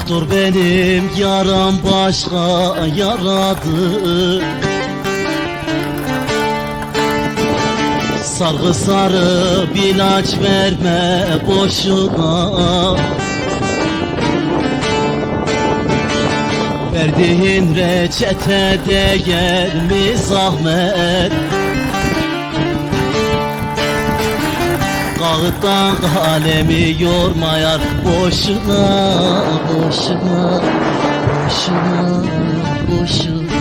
Doktor benim yaram başka yaradı. Sargı sarıp ilaç verme boşuna. Verdiğin reçete değer mi zahmet Kağıttan kalemi yormayar boşuna Boşuna, boşuna, boşuna.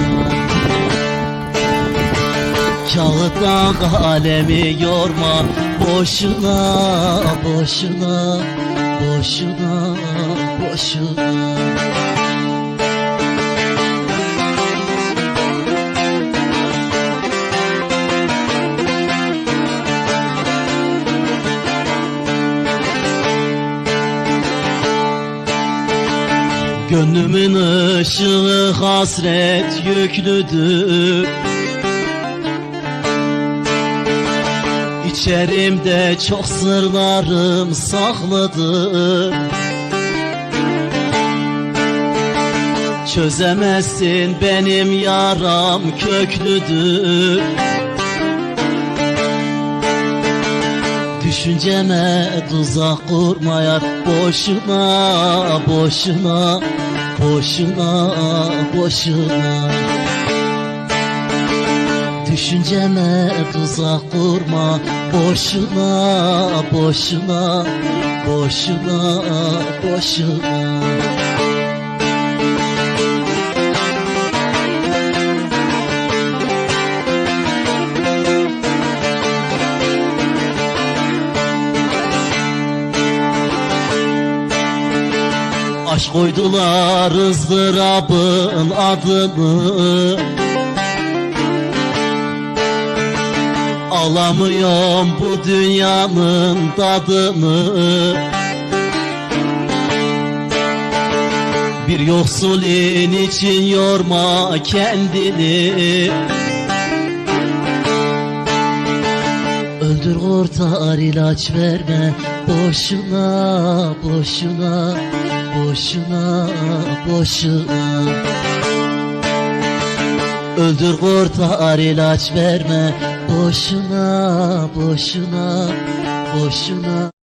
Kağıttan kalemi yorma boşuna Boşuna, boşuna, boşuna Gönlümün ışığı hasret yüklüdür. İçerimde çok sırlarım saklıdır Çözemezsin benim yaram köklüdür Düşünceme tuzak kurmaya boşuna, boşuna, boşuna, boşuna. Düşünceme tuzak kurma boşuna, boşuna, boşuna, boşuna Aşk koydular ızdırabın adını. Alamıyorum bu dünyanın tadını. Bir yoksulun için yorma kendini. Öldür kurtar ilaç verme Boşuna, boşuna, boşuna, boşuna. Öldür kurtar ilaç verme. Boşuna, boşuna, boşuna